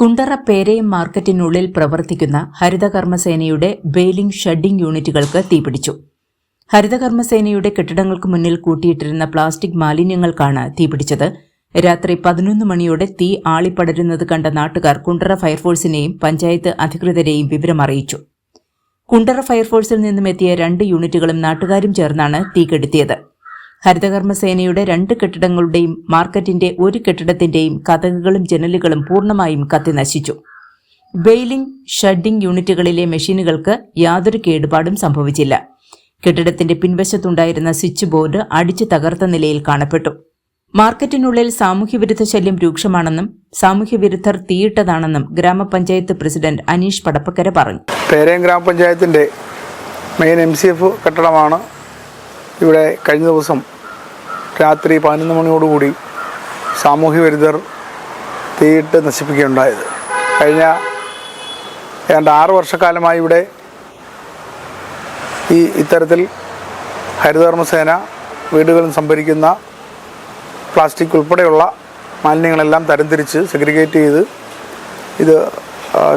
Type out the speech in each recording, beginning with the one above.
കുണ്ടറ പേരയം മാർക്കറ്റിനുള്ളിൽ പ്രവർത്തിക്കുന്ന ഹരിതകർമ്മസേനയുടെ baling shedding യൂണിറ്റുകൾക്ക് തീപിടിച്ചു. ഹരിതകർമ്മസേനയുടെ കെട്ടിടങ്ങൾക്ക് മുന്നിൽ കൂട്ടിയിട്ടിരുന്ന പ്ലാസ്റ്റിക് മാലിന്യങ്ങൾക്കാണ് തീപിടിച്ചത്. രാത്രി പതിനൊന്ന് മണിയോടെ തീ ആളിപ്പടരുന്നത് കണ്ട നാട്ടുകാർ കുണ്ടറ ഫയർഫോഴ്സിനെയും പഞ്ചായത്ത് അധികൃതരെയും വിവരമറിയിച്ചു കുണ്ടറ ഫയർഫോഴ്സിൽ നിന്നും എത്തിയ രണ്ട് യൂണിറ്റുകളും നാട്ടുകാരും ചേർന്നാണ് തീ കെടുത്തിയത്. ഹരിതകർമ്മസേനയുടെ രണ്ട് കെട്ടിടങ്ങളുടെയും മാർക്കറ്റിന്റെ ഒരു കെട്ടിടത്തിന്റെയും കഥകളും ജനലുകളും പൂർണമായും കത്തി നശിച്ചു ബെയിലിംഗ് ഷഡിംഗ് യൂണിറ്റുകളിലെ മെഷീനുകൾക്ക് യാതൊരു കേടുപാടും സംഭവിച്ചില്ല. കെട്ടിടത്തിന്റെ പിൻവശത്തുണ്ടായിരുന്ന സ്വിച്ച് ബോർഡ് അടിച്ചു തകർത്ത നിലയിൽ കാണപ്പെട്ടു. മാർക്കറ്റിനുള്ളിൽ സാമൂഹ്യവിരുദ്ധ ശല്യം രൂക്ഷമാണെന്നും സാമൂഹ്യവിരുദ്ധർ തീയിട്ടതാണെന്നും ഗ്രാമപഞ്ചായത്ത് പ്രസിഡന്റ് അനീഷ് പടപ്പക്കര പറഞ്ഞു. പേരയം ഗ്രാമപഞ്ചായത്തിന്റെ മെയിൻ എം സി എഫ് കെട്ടിടമാണ് ഇവിടെ കഴിഞ്ഞ ദിവസം രാത്രി പതിനൊന്ന് മണിയോടുകൂടി സാമൂഹ്യ വിരുദ്ധർ തീയിട്ട് നശിപ്പിക്കുകയുണ്ടായത്. കഴിഞ്ഞ ഏതാണ്ട് ആറ് വർഷക്കാലമായി ഇവിടെ ഈ ഇത്തരത്തിൽ ഹരിതകർമ്മസേന വീടുകളിൽ സംഭരിക്കുന്ന പ്ലാസ്റ്റിക് ഉൾപ്പെടെയുള്ള മാലിന്യങ്ങളെല്ലാം തരംതിരിച്ച് സെഗ്രിഗേറ്റ് ചെയ്ത് ഇത്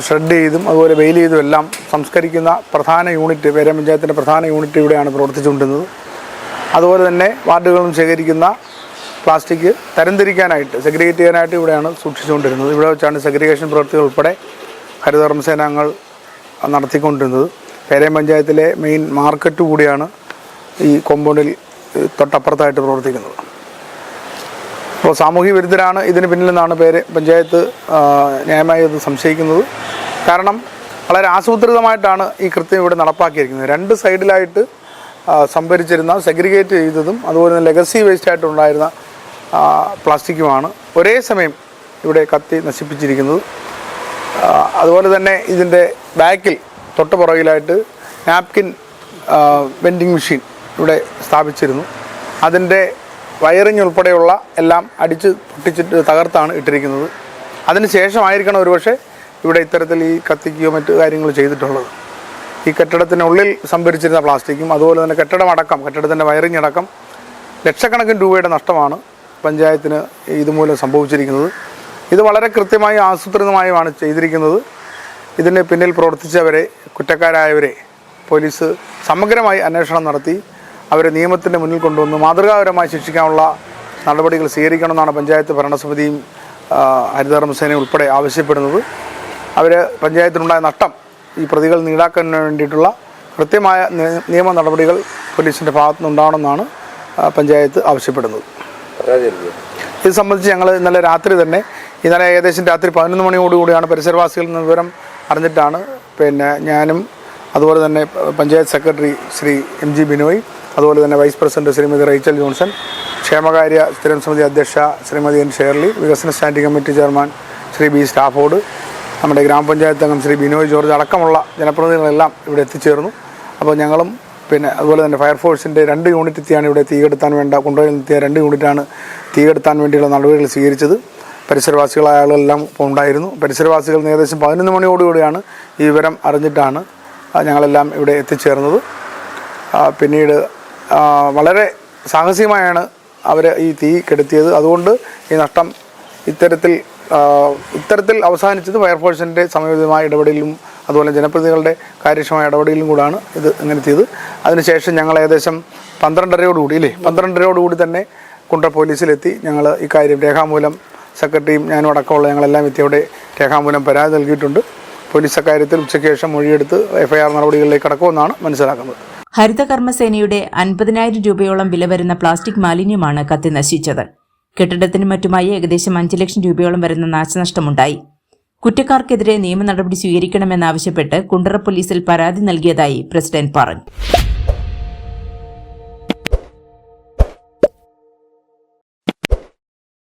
ഷ്രെഡ് ചെയ്തും അതുപോലെ വെയിൽ ചെയ്തും എല്ലാം സംസ്കരിക്കുന്ന പ്രധാന യൂണിറ്റ് പേരാ പഞ്ചായത്തിന്റെ പ്രധാന യൂണിറ്റ് ഇവിടെയാണ് പ്രവർത്തിച്ചുകൊണ്ടിരുന്നത്. അതുപോലെ തന്നെ വാർഡുകളും ശേഖരിക്കുന്ന പ്ലാസ്റ്റിക് തരംതിരിക്കാനായിട്ട് സെഗ്രിഗേറ്റ് ചെയ്യാനായിട്ട് ഇവിടെയാണ് സൂക്ഷിച്ചുകൊണ്ടിരുന്നത്. ഇവിടെ വെച്ചാണ് സെഗ്രിഗേഷൻ പ്രവൃത്തികൾ ഉൾപ്പെടെ ഹരിതകർമ്മസേനാംഗങ്ങൾ നടത്തിക്കൊണ്ടിരുന്നത്. പേരയം പഞ്ചായത്തിലെ മെയിൻ മാർക്കറ്റ് കൂടിയാണ് ഈ കോമ്പൗണ്ടിൽ തൊട്ടപ്പുറത്തായിട്ട് പ്രവർത്തിക്കുന്നത്. അപ്പോൾ സാമൂഹ്യ വിരുദ്ധരാണ് ഇതിന് പിന്നിലെന്നാണ് പേര് പഞ്ചായത്ത് ന്യായമായി ഇത് സംശയിക്കുന്നത്. കാരണം വളരെ ആസൂത്രിതമായിട്ടാണ് ഈ കൃത്യം ഇവിടെ നടപ്പാക്കിയിരിക്കുന്നത്. രണ്ട് സൈഡിലായിട്ട് സംഭരിച്ചിരുന്ന സെഗ്രിഗേറ്റ് ചെയ്തതും അതുപോലെ തന്നെ ലെഗസി വേസ്റ്റ് ആയിട്ടുണ്ടായിരുന്ന ആ, പ്ലാസ്റ്റിക്കുമാണ് ഒരേ സമയം ഇവിടെ കത്തി നശിപ്പിച്ചിരിക്കുന്നത്. അതുപോലെ തന്നെ ഇതിന്റെ ബാക്കിൽ തൊട്ട് പുറകിലായിട്ട് നാപ്കിൻ വെൻഡിങ് മെഷീൻ ഇവിടെ സ്ഥാപിച്ചിരുന്നു. അതിന്റെ വയറിങ് ഉൾപ്പെടെയുള്ള എല്ലാം അടിച്ച് പൊട്ടിച്ചിട്ട് തകർത്താണ് ഇട്ടിരിക്കുന്നത്. അതിന് ശേഷമായിരിക്കണം ഒരുപക്ഷെ ഇവിടെ ഇത്തരത്തിൽ ഈ കത്തിക്കുകയോ മറ്റു കാര്യങ്ങൾ ചെയ്തിട്ടുള്ളത്. ഈ കെട്ടിടത്തിനുള്ളിൽ സംഭരിച്ചിരുന്ന പ്ലാസ്റ്റിക്കും അതുപോലെ തന്നെ കെട്ടിടമടക്കം കെട്ടിടത്തിന്റെ വയറിങ് അടക്കം ലക്ഷക്കണക്കിന് രൂപയുടെ നഷ്ടമാണ് പഞ്ചായത്തിന് ഇതുമൂലം സംഭവിച്ചിരിക്കുന്നത്. ഇത് വളരെ കൃത്യമായി ആസൂത്രിതമായുമാണ് ചെയ്തിരിക്കുന്നത്. ഇതിന് പിന്നിൽ പ്രവർത്തിച്ചവരെ കുറ്റക്കാരായവരെ പോലീസ് സമഗ്രമായി അന്വേഷണം നടത്തി അവരെ നിയമത്തിന്റെ മുന്നിൽ കൊണ്ടുവന്ന് മാതൃകാപരമായി ശിക്ഷിക്കാനുള്ള നടപടികൾ സ്വീകരിക്കണമെന്നാണ് പഞ്ചായത്ത് ഭരണസമിതിയും ഹരിതകർമ്മസേനയും ഉൾപ്പെടെ ആവശ്യപ്പെടുന്നത്. അവർ പഞ്ചായത്തിനുണ്ടായ നഷ്ടം ഈ പ്രതികൾ നീടാക്കാൻ വേണ്ടിയിട്ടുള്ള കൃത്യമായ നിയമ നടപടികൾ പോലീസിന്റെ ഭാഗത്തു നിന്നുണ്ടാവണമെന്നാണ് പഞ്ചായത്ത് ആവശ്യപ്പെടുന്നത്. ഇത് സംബന്ധിച്ച് ഞങ്ങൾ ഇന്നലെ രാത്രി തന്നെ ഇന്നലെ ഏകദേശം രാത്രി പതിനൊന്ന് മണിയോടുകൂടിയാണ് പരിസരവാസികളിൽ നിന്ന് വിവരം അറിഞ്ഞിട്ടാണ് പിന്നെ ഞാനും അതുപോലെ തന്നെ panchayat secretary Shri M G Binoy അതുപോലെ തന്നെ vice president Shrimati Rachel Johnson ക്ഷേമകാര്യ സ്ഥിരം സമിതി അധ്യക്ഷ ശ്രീമതി എൻ ഷേർലി വികസന standing committee chairman Shri B Stafford നമ്മുടെ ഗ്രാമപഞ്ചായത്ത് അംഗം ശ്രീ ബിനോയ് ജോർജ് അടക്കമുള്ള ജനപ്രതിനിധികളെല്ലാം ഇവിടെ എത്തിച്ചേർന്നു. അപ്പോൾ ഞങ്ങളും പിന്നെ അതുപോലെ തന്നെ ഫയർഫോഴ്സിന്റെ രണ്ട് യൂണിറ്റ് എത്തിയാണ് ഇവിടെ തീകെടുത്താൻ വേണ്ട കൊണ്ടുപോയി എത്തിയ രണ്ട് യൂണിറ്റാണ് തീകെടുത്താൻ വേണ്ടിയുള്ള നടപടികൾ സ്വീകരിച്ചത്. പരിസരവാസികളായ ആളുകളെല്ലാം ഉണ്ടായിരുന്നു. പരിസരവാസികൾ ഏകദേശം പതിനൊന്ന് മണിയോടുകൂടിയാണ് ഈ വിവരം അറിഞ്ഞിട്ടാണ് ഞങ്ങളെല്ലാം ഇവിടെ എത്തിച്ചേർന്നത്. പിന്നീട് വളരെ സാഹസികമായാണ് അവർ ഈ തീ കെടുത്തിയത്. അതുകൊണ്ട് ഈ നഷ്ടം ഇത്തരത്തിൽ ഇത്തരത്തിൽ അവസാനിച്ചത് ഫയർഫോഴ്സിന്റെ സമയോചിതമായ ഇടപെടലിലും അതുപോലെ ജനപ്രതിനിധികളുടെ കാര്യക്ഷമമായ ഇടപെടലിലും കൂടാണ് ഇത് ഇങ്ങനെ ചെയ്ത് അതിനുശേഷം ഞങ്ങൾ ഏകദേശം പന്ത്രണ്ടരയോടുകൂടി അല്ലേ പന്ത്രണ്ടരയോടുകൂടി തന്നെ കുണ്ട്ര പോലീസിലെത്തി. ഞങ്ങൾ ഇക്കാര്യം രേഖാമൂലം സെക്രട്ടറിയും ഞാനും അടക്കമുള്ള ഞങ്ങളെല്ലാം എത്തി അവിടെ രേഖാമൂലം പരാതി നൽകിയിട്ടുണ്ട്. പോലീസ് അക്കാര്യത്തിൽ ഉച്ചയ്ക്ക് ശേഷം മൊഴിയെടുത്ത് എഫ്ഐആർ നടപടികളിലേക്ക് കടക്കുമെന്നാണ് മനസ്സിലാക്കുന്നത്. ഹരിതകർമ്മസേനയുടെ അൻപതിനായിരം രൂപയോളം വില വരുന്ന പ്ലാസ്റ്റിക് മാലിന്യമാണ് കത്തി നശിച്ചത്. കെട്ടിടത്തിനും മറ്റുമായി ഏകദേശം അഞ്ച് ലക്ഷം രൂപയോളം വരുന്ന നാശനഷ്ടമുണ്ടായി. കുറ്റക്കാർക്കെതിരെ നിയമ നടപടി സ്വീകരിക്കണമെന്നാവശ്യപ്പെട്ട് കുണ്ടറ പോലീസിൽ പരാതി നൽകിയതായി പ്രസിഡന്റ് പറഞ്ഞു.